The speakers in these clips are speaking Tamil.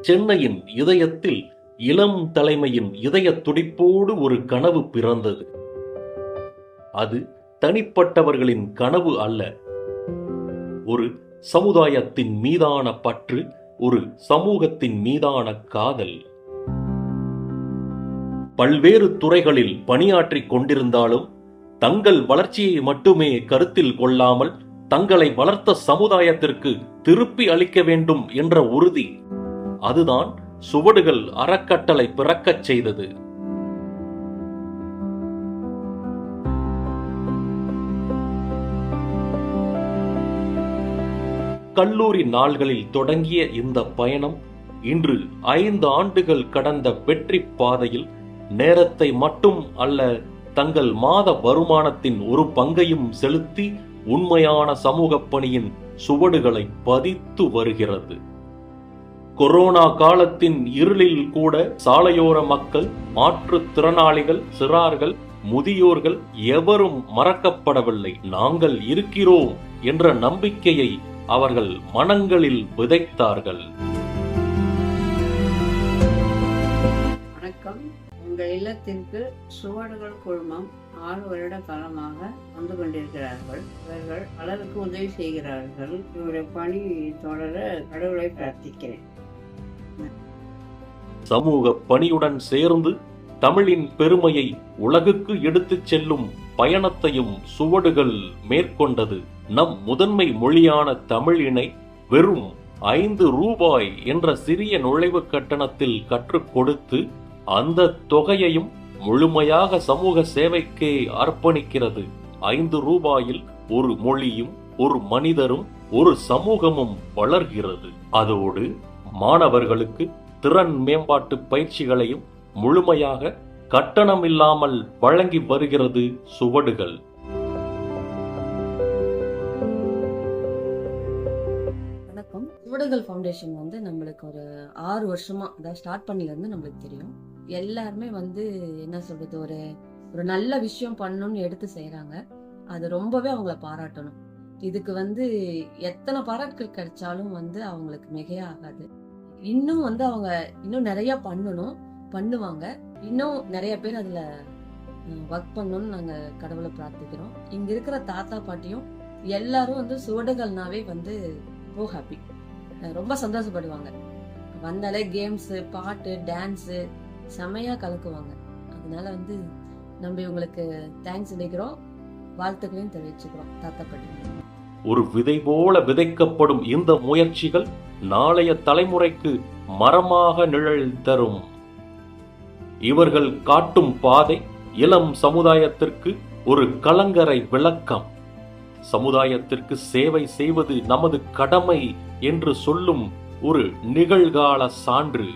சென்னையின் இதயத்தில் இளம் தலைமையின் இதய துடிப்போடு ஒரு கனவு பிறந்தது. அது தனிப்பட்டவர்களின் கனவு அல்ல. ஒரு சமுதாயத்தின் மீதான பற்று ஒரு சமூகத்தின் மீதான காதல். பல்வேறு துறைகளில் பணியாற்றிக் கொண்டிருந்தாலும் தங்கள் வளர்ச்சியை மட்டுமே கருத்தில் கொள்ளாமல் தங்களை வளர்த்த சமுதாயத்திற்கு திருப்பி அளிக்க வேண்டும் என்ற உறுதி. அதுதான் சுவடுகள் அறக்கட்டளை பிறக்கச் செய்தது. கல்லூரி நாள்களில் தொடங்கிய இந்த பயணம் இன்று ஐந்து ஆண்டுகள் கடந்த வெற்றி பாதையில் நேரத்தை மட்டும் அல்ல தங்கள் மாத வருமானத்தின் ஒரு பங்கையும் செலுத்தி உண்மையான சமூக பணியின் சுவடுகளை பதித்து வருகிறது. கொரோனா காலத்தின் இருளில் கூட சாலையோர மக்கள் மாற்றுத்திறனாளிகள் சிறார்கள் முதியோர்கள் எவரும் மறக்கப்படவில்லை. நாங்கள் இருக்கிறோம் என்ற நம்பிக்கையை அவர்கள் மனங்களில் விதைத்தார்கள். வணக்கம். உங்கள் இல்லத்திற்கு சுவடுகள் குழுமம் ஆறு வருட காலமாக வந்து கொண்டிருக்கிறார்கள். இவர்கள் பலருக்கு உதவி செய்கிறார்கள். இவருடைய பணி தொடர கடவுளை பிரார்த்திக்கிறேன். சமூக பணியுடன் சேர்ந்து தமிழின் பெருமையை உலகுக்கு எடுத்துச் செல்லும் பயணத்தையும் சுவடுகள் மேற்கொண்டது. நம் முதன்மை மொழியான தமிழினை வெறும் ஐந்து ரூபாய் என்ற சிறிய நுழைவுக் கட்டணத்தில் கற்றுக் கொடுத்து அந்த தொகையையும் முழுமையாக சமூக சேவைக்கே அர்ப்பணிக்கிறது. ஐந்து ரூபாயில் ஒரு மொழியும் ஒரு மனிதரும் ஒரு சமூகமும் வளர்கிறது. அதோடு மாணவர்களுக்கு திறன் மேம்பாட்டு பயிற்சிகளையும் முழுமையாக கட்டணமில்லாமல் வழங்கி வருகிறது சுவடுகள். வணக்கம். சுவடுகள் ஃபவுண்டேஷன் வந்து நம்மளுக்கு ஒரு ஆறு வருஷமா அதாவது ஸ்டார்ட் பண்ணிலேருந்து நம்மளுக்கு தெரியும். எல்லாருமே வந்து என்ன சொல்றது ஒரு ஒரு நல்ல விஷயம் பண்ணணும்னு எடுத்து செய்யறாங்க அது ரொம்பவே அவங்கள பாராட்டணும். இதுக்கு வந்து எத்தனை பாராட்டுகள் கிடைச்சாலும் வந்து அவங்களுக்கு மிகையாகாது. இன்னும் வந்து அவங்க இன்னும் நிறைய பண்ணணும் பண்ணுவாங்க. இன்னும் நிறைய பேர் அதுல ஒர்க் பண்ணணும்னு நாங்க கடவுளை பிரார்த்திக்கிறோம். இங்க இருக்கிற தாத்தா பாட்டியும் எல்லாரும் வந்து சுவடுகள்னாவே வந்து ரொம்ப ஹாப்பி ரொம்ப சந்தோஷப்படுவாங்க. வந்தாலே கேம்ஸு பாட்டு டான்ஸு செமையா கலக்குவாங்க. அதனால வந்து நம்ம இவங்களுக்கு தேங்க்ஸ் நினைக்கிறோம் வாழ்த்துக்களையும் தெரிவிச்சுக்கிறோம் தாத்தா பாட்டி. ஒரு விதை போல விதைக்கப்படும் இந்த முயற்சிகள் நாளைய தலைமுறைக்கு மரமாக நிழல் தரும். இவர்கள் காட்டும் பாதை இளம் சமுதாயத்திற்கு ஒரு கலங்கரை விளக்கம். சமுதாயத்திற்கு சேவை செய்வது நமது கடமை என்று சொல்லும் ஒரு நிகழ்கால சான்று.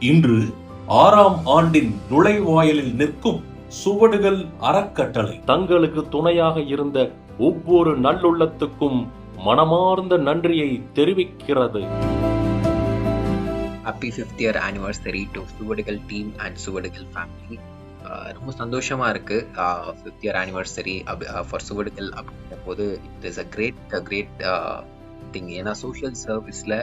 இன்று ஆறாம் ஆண்டின் நுழைவாயிலில் நிற்கும் சுவடுகள் அறக்கட்டளை. தங்களுக்கு துணையாக இருந்த ஒவ்வொரு நல்லுள்ளத்துக்கும் மனமார்ந்த நன்றியை தெரிவிக்கிறது. Happy fifth year anniversary to Suvadugal team and Suvadugal family ரொம்ப சந்தோஷமா இருக்கு fifth year anniversary for Suvadugal அப்படின்ற போது it is a great great thing ஏன்னா சோஷியல் சர்வீஸில்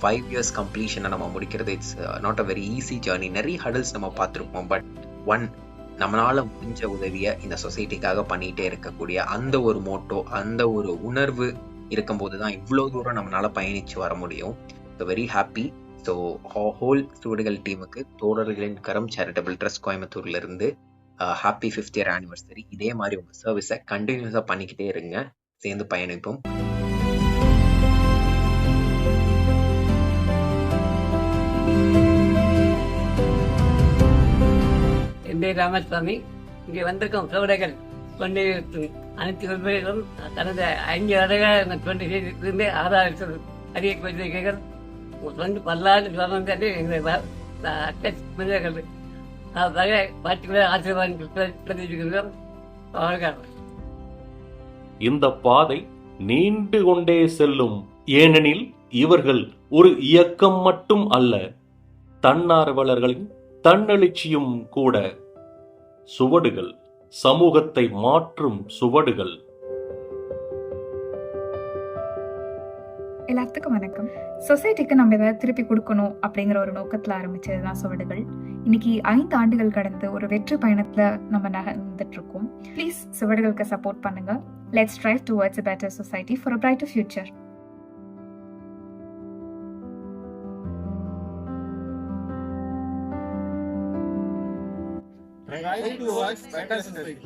ஃபைவ் இயர்ஸ் கம்ப்ளீஷனை நம்ம முடிக்கிறது it's not a very easy journey நிறைய ஹடல்ஸ் நம்ம பார்த்துருப்போம் பட் ஒன் நம்மளால முடிஞ்ச உதவியை இந்த சொசைட்டிக்காக பண்ணிட்டே இருக்கக்கூடிய அந்த ஒரு மோட்டோ அந்த ஒரு உணர்வு இருக்கும்போது தான் இவ்வளோ தூரம் நம்மளால பயணிச்சு வர முடியும். So very happy so whole ஸ்டூடுகள் டீமுக்கு தோழர்களின் கரம் சேரிட்டபிள் ட்ரஸ்ட் கோயம்புத்தூர்ல இருந்து ஹாப்பி ஃபிஃப்த் இயர் ஆனிவர்சரி இதே மாதிரி உங்கள் சர்வீஸை கண்டினியூஸாக பண்ணிக்கிட்டே இருங்க. சேர்ந்து பயணிப்போம். ராமசாமி இங்கே வந்திருக்கும் சோடைகள் கொண்டு அனைத்து உண்மைகளும் கடந்த ஐந்து வருடங்கள் கொண்டு செய்திருந்து ஆதார அறிய கொண்டிருக்கிறீர்கள் வந்து பல்லாண்டு சுவாமி எங்கள் அட்டங்கள் வகை பாட்டுகளை ஆசீர்வாதம் அவர்கள் இந்த பாதை நீண்டு கொண்டே செல்லும். ஏனெனில் இவர்கள் ஒரு இயக்கம் மட்டும் அல்ல தன்னார்வலர்களின் தன்னெழுச்சியும் கூட. சுவடுகள் சமூகத்தை மாற்றும் சுவடுகள். எல்லாத்துக்கும் வணக்கம். சொசைட்டிக்கு நம்ம ஏதாவது திருப்பி கொடுக்கணும் அப்படிங்கிற ஒரு நோக்கத்தில் ஆரம்பிச்சது தான் சுவடுகள். இன்னைக்கு ஐந்து ஆண்டுகள் கடந்து ஒரு வெற்றி பயணத்தில் நம்ம நகர்ந்துட்டு இருக்கோம் ப்ளீஸ் சுவடுகளுக்கு சப்போர்ட் பண்ணுங்க. Let's drive towards better society for a bright future I Try to watch Fantastic